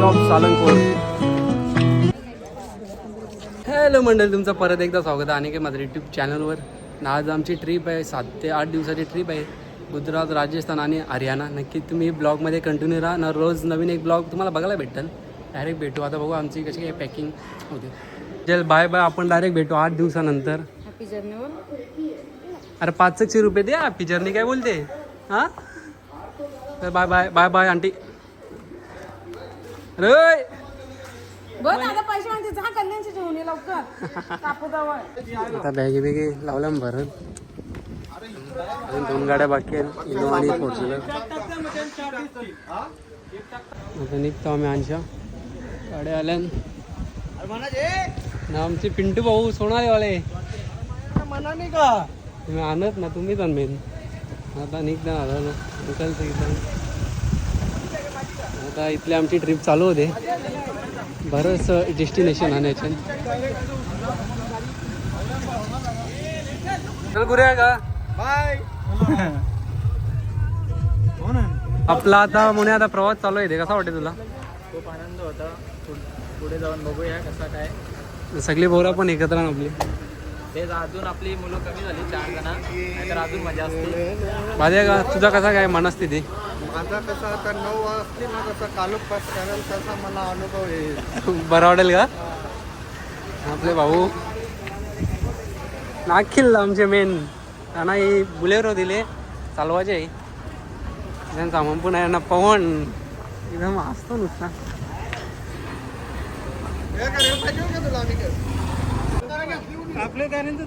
Packing of सालंगपूर. Hello मंडळी तुमचं परत एकदा स्वागत आहे आणि काय माझ्या यूट्यूब चॅनलवर ना आज आमची ट्रिप आहे सात ते आठ दिवसाची ट्रिप आहे. गुजरात राजस्थान आणि हरियाणा. नक्की तुम्ही ब्लॉगमध्ये कंटिन्यू राहा. ना रोज नवीन एक ब्लॉग तुम्हाला बघायला भेटेल. डायरेक्ट भेटू. आता बघू आमची कशी काय पॅकिंग होते. चल बाय बाय आपण डायरेक्ट भेटू आठ दिवसानंतर. हॅपी जर्नीवर अरे पाचशे रुपये द्या हॅपी जर्नी काय बोलते? हां? तर bye bye bye bye aunty. बरं आता पैसे मागते. जा कल्याणचे जेवण ये लवकर. कापू जवळ आता बॅगी बिगी लावल्या भरत अजून दोन गाड्या बाकी आहेत. इनोवा आणि फॉर्च्युनर आता निघतो आम्ही आणशा गाड्या आल्या ना आमचे पिंटू भाऊ सोनारेवाले तुम्ही आणत ना तुम्हीच आणमेन आता निघता ना ना. निकालचं इथं आता इथली आमची ट्रिप चालू होते. बरंच डेस्टिनेशन आणायचे. चल गुरे आहे का बाय आपला आता मुळे आता प्रवास चालू आहे ते कसा वाटते तुला? खूप आनंद होता. पुढ- जाऊन बघूया कसा काय. सगळी बोरा पण एकत्र आपली. तेच अजून आपली मुलं कमी झाली चार जण. नाहीतर अजून मजा असते. माझ्या तुझा कसा काय मनस्थिती? माझा कसा आता नऊ असते ना तसा कालोख पास करेल तसा मला अनुभव येईल. बरं वाटेल का? आपले भाऊ. नाखिल आमचे मेन त्यांना ही बुलेरो दिले. चालवायचे. त्यांचा सामान पण आहे ना पवन. एकदम असतो नुसता? आपल्या गाण्यांचं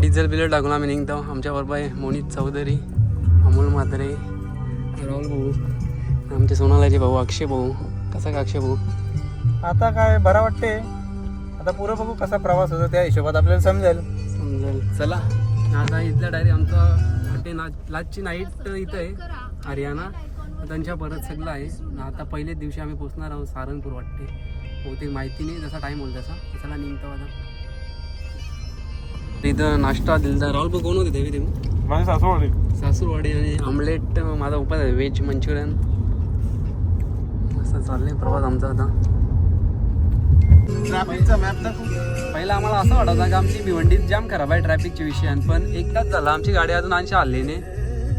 डिझेल बिलेट टाकून आम्ही निघतो. आमच्या बरोबर आहे मोनित चौधरी अमोल म्हात्रे राहुल भाऊ आमचे सोनालाचे भाऊ अक्षय भाऊ. कसा का अक्षय भाऊ? आता काय बरा वाटते? आता पुरं बघू कसा प्रवास होतो त्या हिशोबात आपल्याला समजेल. समजेल. चला आता इथल्या डायरेक्ट आमचा ना लाजची नाईट इथं आहे हरियाणा. त्यांच्या परत सगळं आहे. आता पहिल्याच दिवशी आम्ही पोचणार आहोत सारंगपूर वाटते. बहुतेक माहिती नाही जसा टाईम होईल तसा. चला निघतो आता. इथं नाश्ता दिलता राहुल भाऊ कोण होते देवी देऊ माझे सासू सासूरवाडी आणि आमलेट माझा उपाय आहे व्हेज मंचुरियन. असं चाललंय प्रवास आमचा आता. ट्रॅफिकचा मॅप दाखवू. पहिला आम्हाला असं वाटायचं की आमची भिवंडीत जाम खराब आहे ट्रॅफिकच्या विषयान पण एकदाच झाला. आमची गाडी अजून आणशी आली नाही.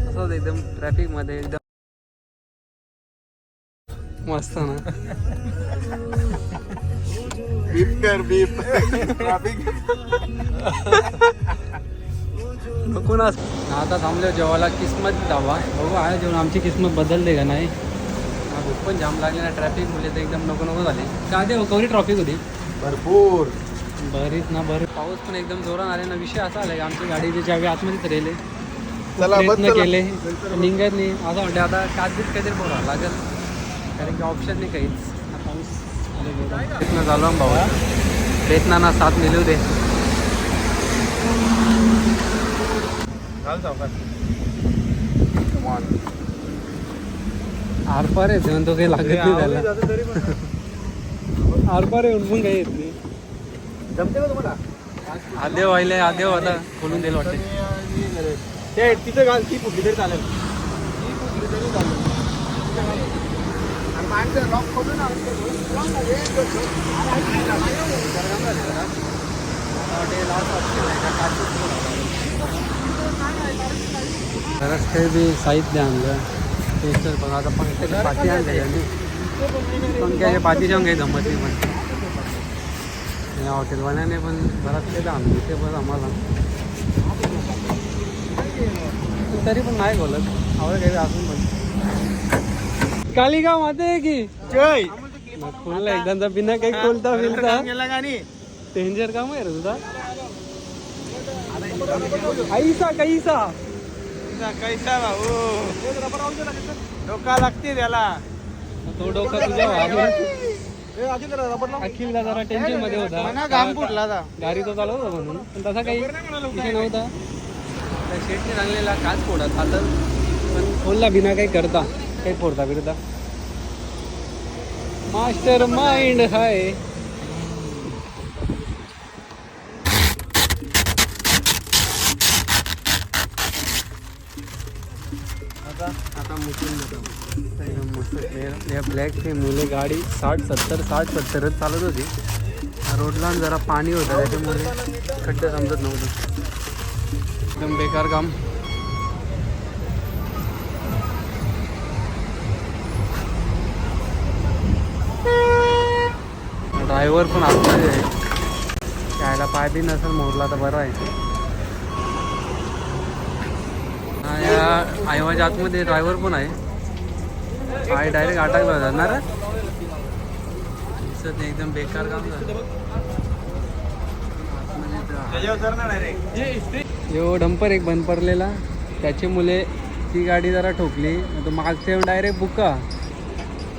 असंच एकदम ट्रॅफिकमध्ये एकदम. मस्त ना. कर बीप ट्रॅफिक नको ना. आता थांबलो जेवायला. किस्मत धावा बघू आहे जेवण. आमची किस्मत बदलते का नाही? भूक पण जाम लागली ना. ट्रॅफिक मुले तर एकदम नको नको झाले. का ते कवरी ट्रॉफिक होती? भरपूर. बरीच ना बरं पाऊस पण एकदम जोरात आले ना. विषय असा आलाय की आमची गाडीची चावी आतमध्येच राहिले चला बस प्रयत्न. केले निघत नाही. असं वाटतं आता कागदीच काहीतरी बोला लागेल. कारण की ऑप्शन नाही काहीच हा पाऊस आले जोरात. प्रयत्न चालू आहे भाऊ प्रयत्नांना साथ मिळू दे. आरपार येते म्हणतो काही लागत नाही पण. आरपार पण काही येत नाही. जमते का तुम्हाला? आदेव व्हायला आदेव आता खोलून दिलं वाटते. ते तिथं घाल ती फुटली तरी चालेल. ती तरी चालेल. लॉक खोलून खरंच काही बी साहित्य आणलं. तर बघा आता पंख्याची पाती आणली आणि पंख्याच्या पाती जाऊन काही जमत नाही पण. या हॉटेलवाल्याने पण बराच काही आणलं ते बरं आम्हाला. तरी पण नाही बोलत. आवड काही असून पण काली गाव माते की जय खोलला एकदा बिना काही खोलता फिरता डेंजर काम आहे रे तुझा कैसा कैसा कैसा भाऊ डोका लागते त्याला तो डोका तुझ्या अखिलला जरा टेन्शनमध्ये होता घाम फुटला गाडी तो चालवत होता म्हणून पण तसा काही विषय नव्हता त्या शेटने आणलेला काच फोडत आता पण खोलला बिना काही करता काही फोडता बिरता मास्टर माइंड हाय. आता आता मस्त या ब्लॅक हे मुले गाडी साठ सत्तर साठ सत्तरच चालत होती. रोडला जरा पाणी होतं त्याच्यामुळे खड्डे समजत नव्हतं. एकदम बेकार काम. ड्रायव्हर पण आतमध्ये आहे त्याला पाय बी नसेल मोरला तर बरं आहे. या आयवाच्या आतमध्ये ड्रायव्हर पण आहे. पाय डायरेक्ट अटकला जाणार दिसत नाही, एकदम बेकार काम झालं. यो डंपर एक बंद पडलेला. त्याची मुले ती गाडी जरा ठोकली. तो मागचे येऊन डायरेक्ट बुका.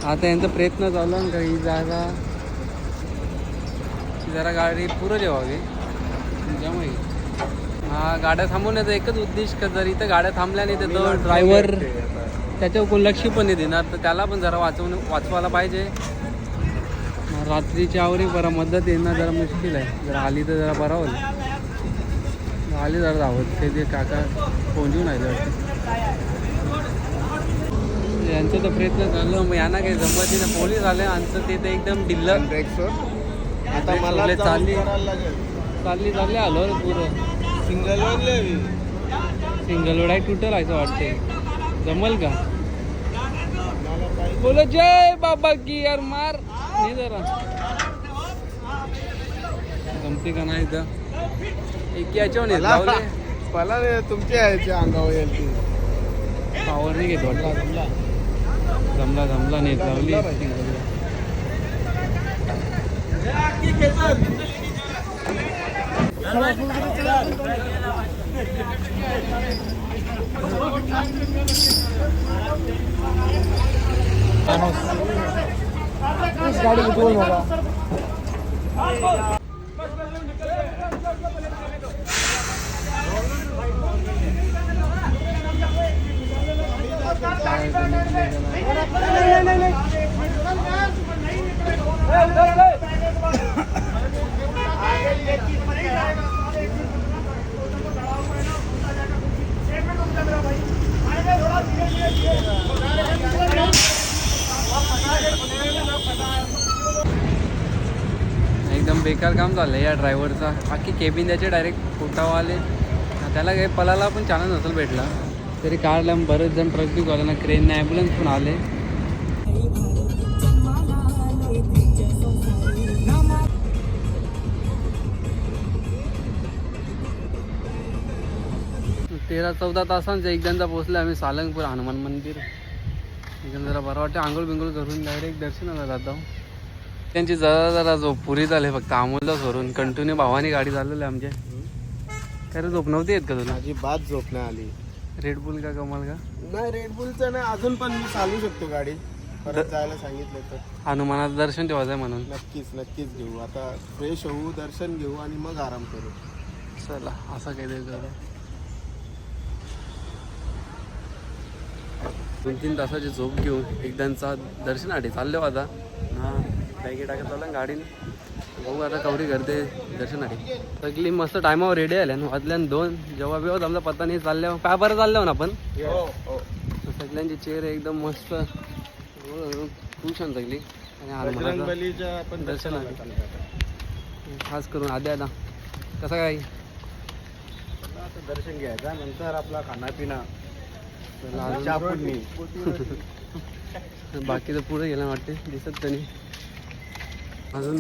आता यांचा प्रयत्न चालू आहे का ही जागा जरा गाडी पुरं जेवावी. त्यामुळे. हा गाड्या थांबवण्याचा एकच उद्देश का जर इथं गाड्या थांबल्या नाही तर तो ड्रायव्हर त्याच्यावर कोण लक्ष पण नाही देणार. तर त्याला पण जरा वाचवून वाचवायला पाहिजे. रात्रीच्या आवरी बरा मदत येणं जरा मुश्किल आहे. जर आली तर जरा बरा होईल. आले जरा धावत. ते काका पोहोचून आले यांचा तर प्रयत्न झालं मग यांना काही जमत नाही. पोलीस आले आमचं ते तर एकदम डिल्ल ब्रेकवर आता मला चालली. लागेल. चालली चालली आलो रे पुरं. सिंगल सिंगल रोड आहे तुटल असं वाटते जमल का? बोलो जय बाबा की यार मार. नाही जरा. जमते का नाही तर एक याच्यावर नाही लावले मला रे तुमच्या यायच्या अंगावर येईल ती. पावर नाही घेत वाटलं. जमला जमला नाही लावली इस गाड़ी में गोल होगा नहीं नहीं नहीं एकदम बेकार काम झालं या ड्रायव्हरचा बाकी केबिन त्याचे डायरेक्ट फुटावं आले त्याला काही पलाला पण चान्स नसेल भेटला. तरी काढला बरेच जण ट्रक बी ना क्रेन ॲम्ब्युलन्स पण आले. तेरा चौदा तासांचं एकदांचा पोचले आम्ही सालंगपूर हनुमान मंदिर. एकदम जरा बरं वाटतं. आंघोळ बिंघोळ करून डायरेक्ट दर्शनाला जातो त्यांची जरा जरा झोप पुरी झाली फक्त अमोलला सोडून. कंटिन्यू भावानी गाडी चाललेली आमच्या काय रे झोप नव्हती येत का तुला? माझी बात झोप नाही आली. रेड बुल का कमाल का? नाही रेडबुलचं नाही अजून पण मी चालू शकतो गाडी. परत जायला सांगितलं तर. हनुमानाचं दर्शन ठेवायचं आहे म्हणून. नक्कीच नक्कीच घेऊ. आता फ्रेश होऊ दर्शन घेऊ आणि मग आराम करू. चला असं काहीतरी करू. दोन तीन तासाची झोप घेऊन एकदांचा दर्शनासाठी चाललो आता. हा बॅगे टाकत चालला गाडीने. बघू आता कवरी करते दर्शनासाठी. सगळी मस्त टायमावर रेडी आल्या. वाजल्यान दोन. जेव्हा बिव्हा आमचा पत्ता नाही चालल्यावर काय बरं चालल्यावर ना आपण? हो हो. सगळ्यांचे चेहरे एकदम मस्त. खुश आहे सगळी. आणि आता. खास करून आद्या आता. कसं काय? दर्शन घ्यायचा. नंतर आपला खानापिना चला अजून- चहा फोडणी. बाकी तर पुढे गेला वाटते दिसत तरी अजून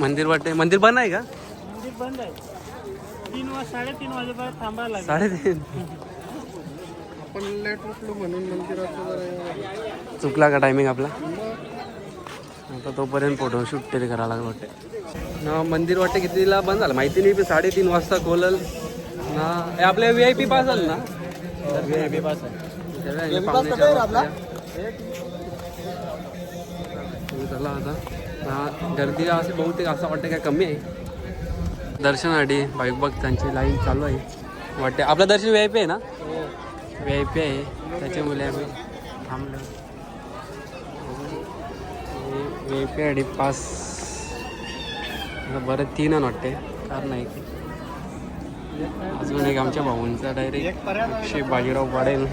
मंदिर वाटते मंदिर बंद आहे का? मंदिर बंद आहे. तीन वाज साडेतीन वाजेपर्यंत थांबायला साडेतीन. आपण लेट उठलो म्हणून चुकला का टायमिंग आपला? आता तोपर्यंत फोटोशूट तरी करायला लागलं वाटते ना मंदिर वाटते कितीला बंद झालं? माहिती नाही साडेतीन वाजता खोलल. ना हे आपल्या व्ही आय पी पास आलं ना? व्ही आय पी पास चला आता. हा गर्दी असे बहुतेक असं वाटतं काय कमी आहे? दर्शनासाठी बाईक भक्तांची लाईन चालू आहे. वाटते आपलं दर्शन व्ही आय पी आहे ना? व्ही आय पी आहे. त्याच्यामुळे आम्ही थांबलो. V I P I D pass. मला बरं तीन वाटते कारण नाही अजून एक आमच्या भाऊंचा डायरेक्ट एकशे बाजीराव वाढेल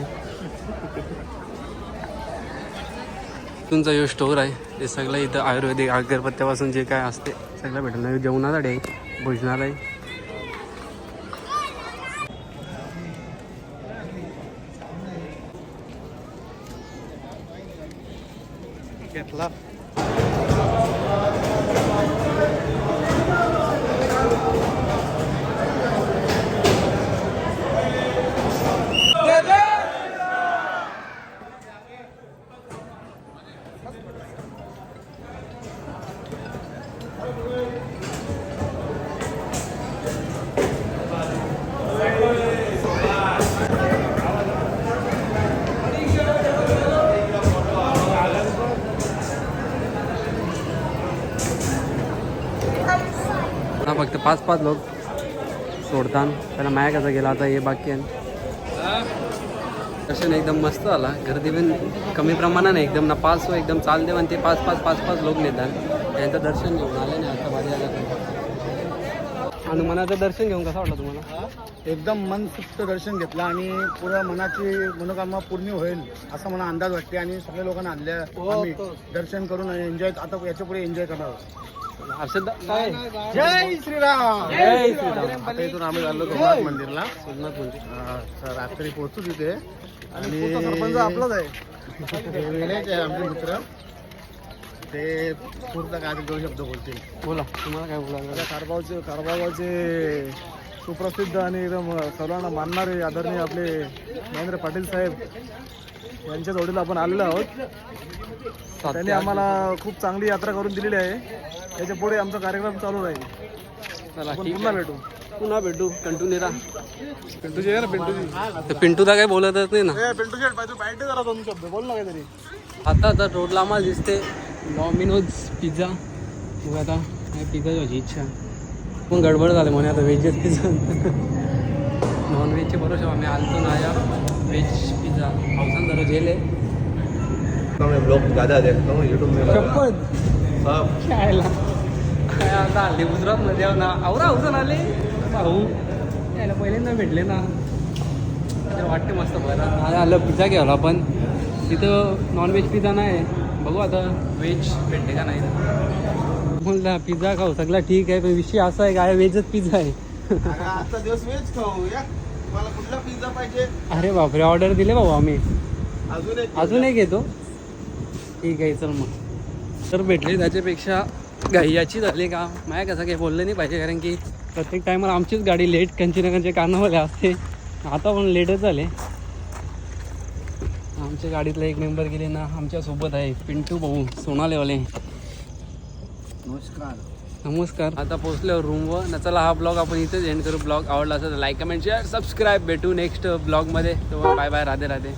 तुमचा जो स्टोर आहे ते सगळं इथं आयुर्वेदिक अगरबत्त्यापासून जे काय असते सगळं भेटणार जेवणासाठी आहे भोजनालय घेतला. पाच पाच लोक सोडतात त्याला माया कसा गेला आता हे बाकी आहे. दर्शन एकदम मस्त आला गर्दी पण कमी प्रमाणाने एकदम ना पाच व एकदम चालते पण ते पाच पाच पाच पाच लोक नेतात. त्यांचं दर्शन घेऊन आले नाही आता भारी आला हनुमानाचं दर्शन घेऊन कसं वाटलं तुम्हाला? एकदम मनसुक्त दर्शन घेतलं आणि पुऱ्या मनाची मनोकामना पूर्ण होईल असं मला अंदाज वाटते आणि सगळ्या लोकांना आणल्या. आम्ही दर्शन करून एन्जॉय आता याच्यापुढे एन्जॉय करणार हर्षद काय? जय श्रीराम. जय श्रीराम. आता इथून आम्ही सोमनाथ मंदिरला. सोमनाथ मंदिर तर रात्री पोहोचू तिथे. आणि आपलाच आहे. आमचे मित्र. ते पुढचा काय दोन शब्द बोलतील. बोला. तुम्हाला काय बोला कारगावचे कारगावचे सुप्रसिद्ध आणि एकदम सर्वांना मानणारे आदरणीय आपले महेंद्र पाटील साहेब. यांच्या जोडीला आपण आलेलो आहोत. त्यांनी आम्हाला खूप चांगली यात्रा करून दिलेली आहे. त्याच्या पुढे आमचा कार्यक्रम चालू राहील. चला आपण ठीक पुन्हा भेटू. पुन्हा भेटू. कंटिन्यू राहा पिंटूजी आहे ना पिंटूजी? तर पिंटूदा काय बोलतच नाही ना. पिंटू शेट पाहिजे पाहिजे जरा दोन शब्द बोल ना काहीतरी. आता तर रोडला आम्हाला दिसते. डॉमिनोज पिझ्झा बघू आता. काय पिझ्झाची माझी इच्छा. पण गडबड झालं म्हणे आता व्हेजच पिझ्झा नॉन व्हेजचे बरोबर आम्ही आलतो ना या व्हेज पिझ्झा पावसान जरा जेल आहे ब्लॉग ज़्यादा देखता हूँ यूट्यूब में सब काय आता आले गुजरातमध्ये ना आवरा आले. भाऊ यायला पहिल्यांदा भेटले ना. वाटते मस्त बरं आलं पिझ्झा घ्यायला आपण. तिथं नॉनव्हेज पिझ्झा नाही. बघू आता. व्हेज भेटते का नाही? म्हणलं पिझ्झा खाऊ सगळा ठीक आहे पण विषय असा आहे काय व्हेजच पिझ्झा आहे. आजचा दिवस वेज खाऊ या मला कुठला पिझ्झा पाहिजे? अरे बापरे ऑर्डर दिले भाऊ आम्ही. अजून एक अजून एक येतो. ठीक आहे चल मग. तर भेटले त्याच्यापेक्षा घाई याची झाली का? माया कसं काही बोललं नाही पाहिजे कारण की प्रत्येक टायमाला आमचीच गाडी लेट कंची ना कंची कारणावाले असते. आता पण लेटच झाले. आमच्या गाडीतला एक मेंबर गेले ना आमच्यासोबत आहे पिंटू भाऊ सोनालेवाले. नमस्कार. नमस्कार. आता पोहोचल्यावर रूमवर ना चला हा ब्लॉग आपण इथेच एंड करू. ब्लॉग आवडला असेल तर लाईक कमेंट शेअर सबस्क्राईब भेटू नेक्स्ट ब्लॉगमध्ये तर बाय बाय राधे राधे.